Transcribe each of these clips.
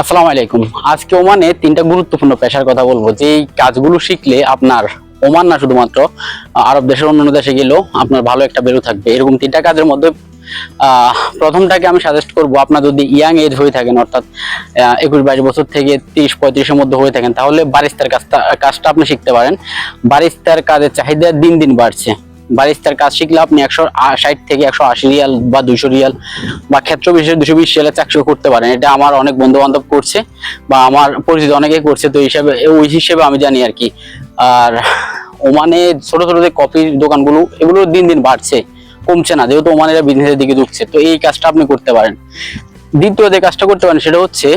আসসালামু আলাইকুম। আজকে ওমানে তিনটা গুরুত্বপূর্ণ পেশার কথা বলব। যে কাজগুলো শিখলে আপনার ওমান না শুধুমাত্র আরব দেশের অন্যান্য দেশে গেলেও আপনার ভালো একটা বেরো থাকবে। এরকম তিনটা কাজের মধ্যে প্রথমটাকে আমি সাজেস্ট করব, আপনার যদি ইয়াং এজ হয়ে থাকেন, অর্থাৎ একুশ বাইশ বছর থেকে তিরিশ পঁয়ত্রিশের মধ্যে হয়ে থাকেন, তাহলে বারিস্তার কাজটা কাজটা আপনি শিখতে পারেন। বারিস্তার কাজের চাহিদা দিন দিন বাড়ছে। বারিস্তার কাজ শিখলে আপনি একশো ষাট থেকে একশো আশি রিয়াল বা দুশো রিয়াল বা ক্ষেত্র বিশেষে দুশো বিশ রিয়ালে চাকরি করতে পারেন। এটা আমার অনেক বন্ধু বান্ধব করছে বা আমার পরিচিত অনেকেই করছে। তো হিসাবে, ওই হিসেবে আমি জানি আর কি। আর ওমানে ছোট ছোট যে কফির দোকানগুলো, এগুলো দিন দিন বাড়ছে। কমছে না, যেহেতু ওমানেরা বিজনেসের দিকে ঢুকছে তো এই কাজটা আপনি করতে পারেন। দ্বিতীয় যে কাজটা করতে পারেন, সেটা হচ্ছে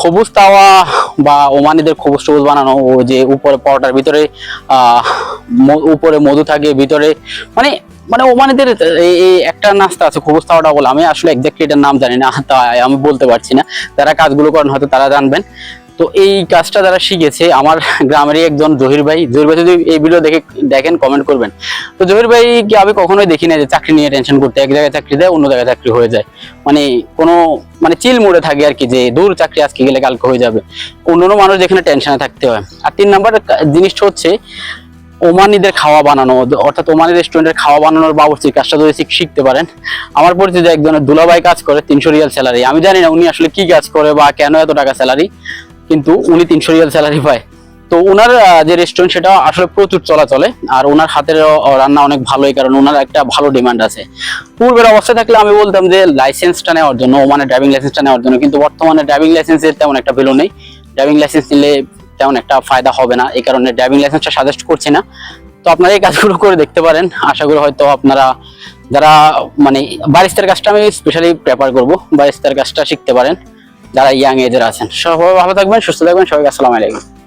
খবুজ তাওয়া বা ওমানিদের খবুজ টবুজ বানানো, ও যে উপরে পরোটার ভিতরে উপরে মধু থাকে, ভিতরে মানে মানে ওমানিদের এই একটা নাস্তা আছে, খবুজ তাওয়াটা বলে। আমি আসলে একজাক্টলি এটার নাম জানি না, তাই আমি বলতে পারছি না। যারা কাজগুলো করেন হয়তো তারা জানবেন। তো এই কাজটা যারা শিখেছে, আমার গ্রামেরই একজন জহির ভাই। জহির ভাই যদি এই ভিডিও দেখে, দেখেন কমেন্ট করবেন। তো জহির ভাই কি আমি কখনোই দেখি না যে চাকরি নিয়ে টেনশন করতে, এক জায়গায় চাকরি দেয়, অন্য জায়গায় চাকরি হয়ে যায়। মানে কোনো মানে চিল মোড়ে থাকে আর কি যে, দূর চাকরি আজকে গেলে কালকে হয়ে যাবে। অন্য অন্য মানুষ যেখানে টেনশনে থাকতে হয়। আর তিন নাম্বার জিনিসটা হচ্ছে, ওমানিদের খাওয়া বানানো। অর্থাৎ ওমানি রেস্টুরেন্টের খাওয়া বানানোর বাবুর্চির কাজটা যদি শিখতে পারেন। আমার পরিচিত একজনের দুলাভাই কাজ করে, তিনশো রিয়াল স্যালারি আমি জানি না উনি আসলে কি কাজ করে বা কেন এত টাকা স্যালারি কিন্তু উনি তিনশো রিয়াল স্যালারি পায়। তো ওনার যে রেস্টুরেন্ট সেটা আসলে প্রচুর চলাচলে, আর ওনার হাতের রান্না অনেক ভালোই, কারণ ওনার একটা ভালো ডিমান্ড আছে। পূর্বের অবস্থায় থাকলে আমি বলতাম যে লাইসেন্সটা নেওয়ার জন্য ওমানে ড্রাইভিং লাইসেন্সটা নেওয়ার জন্য, কিন্তু বর্তমানে ড্রাইভিং লাইসেন্সের তেমন একটা ভ্যালু নেই। ড্রাইভিং লাইসেন্স নিলে তেমন একটা ফায়দা হবে না, এই কারণে ড্রাইভিং লাইসেন্সটা সাজেস্ট করছি না। তো আপনারা এই কাজগুলো করে দেখতে পারেন, আশা করি হয়তো আপনারা যারা মানে বারিস্তার কাজটা আমি স্পেশালি প্রেফার করব, বারিস্তার কাজটা শিখতে পারেন। যারা ইয়াং এজের আছেন। সবাই ভালো থাকবেন সুস্থ থাকবেন সবাইকে আসসালামু আলাইকুম।